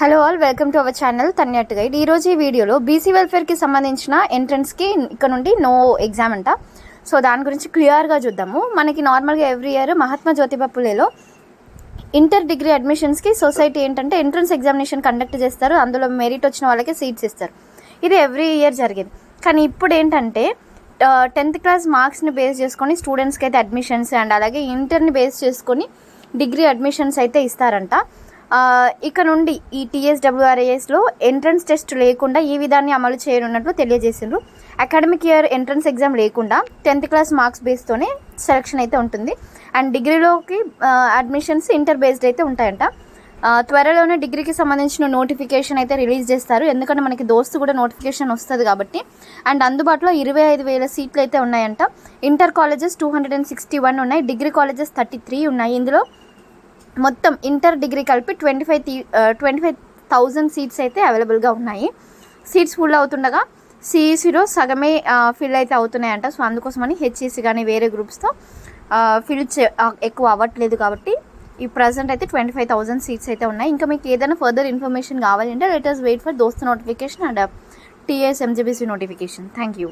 Hello all welcome to our channel తన్యట్ guide ఈరోజు ఈ వీడియోలో బీసీ వెల్ఫేర్కి సంబంధించిన ఎంట్రన్స్కి ఇక్కడ నుండి నో ఎగ్జామ్ అంట. సో దాని గురించి క్లియర్గా చూద్దాము. మనకి నార్మల్గా ఎవ్రీ ఇయర్ మహాత్మా జ్యోతిబా పులేలో ఇంటర్ డిగ్రీ అడ్మిషన్స్కి సొసైటీ ఏంటంటే ఎంట్రన్స్ ఎగ్జామినేషన్ కండక్ట్ చేస్తారు. అందులో మెరిట్ వచ్చిన వాళ్ళకి సీట్స్ ఇస్తారు. ఇది ఎవ్రీ ఇయర్ జరిగేది. కానీ ఇప్పుడు ఏంటంటే టెన్త్ క్లాస్ మార్క్స్ని బేస్ చేసుకొని స్టూడెంట్స్కి అయితే అడ్మిషన్స్ అండ్ అలాగే ఇంటర్ని బేస్ చేసుకొని డిగ్రీ అడ్మిషన్స్ అయితే ఇస్తారంట. ఇక నుండి ఈ టీఎస్డబ్ల్యూఆర్ఏఎస్లో ఎంట్రన్స్ టెస్ట్ లేకుండా ఈ విధాన్ని అమలు చేయనున్నట్లు తెలియజేసిండ్రు. అకాడమిక్ ఇయర్ ఎంట్రన్స్ ఎగ్జామ్ లేకుండా టెన్త్ క్లాస్ మార్క్స్ బేస్తోనే సెలక్షన్ అయితే ఉంటుంది. అండ్ డిగ్రీలోకి అడ్మిషన్స్ ఇంటర్ బేస్డ్ అయితే ఉంటాయంట. త్వరలోనే డిగ్రీకి సంబంధించిన నోటిఫికేషన్ అయితే రిలీజ్ చేస్తారు. ఎందుకంటే మనకి దోస్తు కూడా నోటిఫికేషన్ వస్తుంది కాబట్టి. అండ్ అందుబాటులో ఇరవై ఐదు వేల సీట్లు అయితే ఉన్నాయంట. Inter colleges two hundred and sixty one ఉన్నాయి. డిగ్రీ కాలేజెస్ థర్టీ త్రీ ఉన్నాయి. ఇందులో మొత్తం ఇంటర్ డిగ్రీ కలిపి twenty five twenty five thousand seats అయితే అవైలబుల్గా ఉన్నాయి. సీట్స్ ఫుల్ అవుతుండగా సిఈసిలో సగమే ఫిల్ అయితే అవుతున్నాయంట. సో అందుకోసమని హెచ్ఈసి కానీ వేరే గ్రూప్స్తో ఫిల్ చే ఎక్కువ అవ్వట్లేదు కాబట్టి ఈ ప్రజెంట్ అయితే ట్వంటీ ఫైవ్ థౌసండ్ సీట్స్ అయితే ఉన్నాయి. ఇంకా మీకు ఏదైనా ఫర్దర్ ఇన్ఫర్మేషన్ కావాలంటే letters wait for DOST notification and TS MGBC notification. Thank you.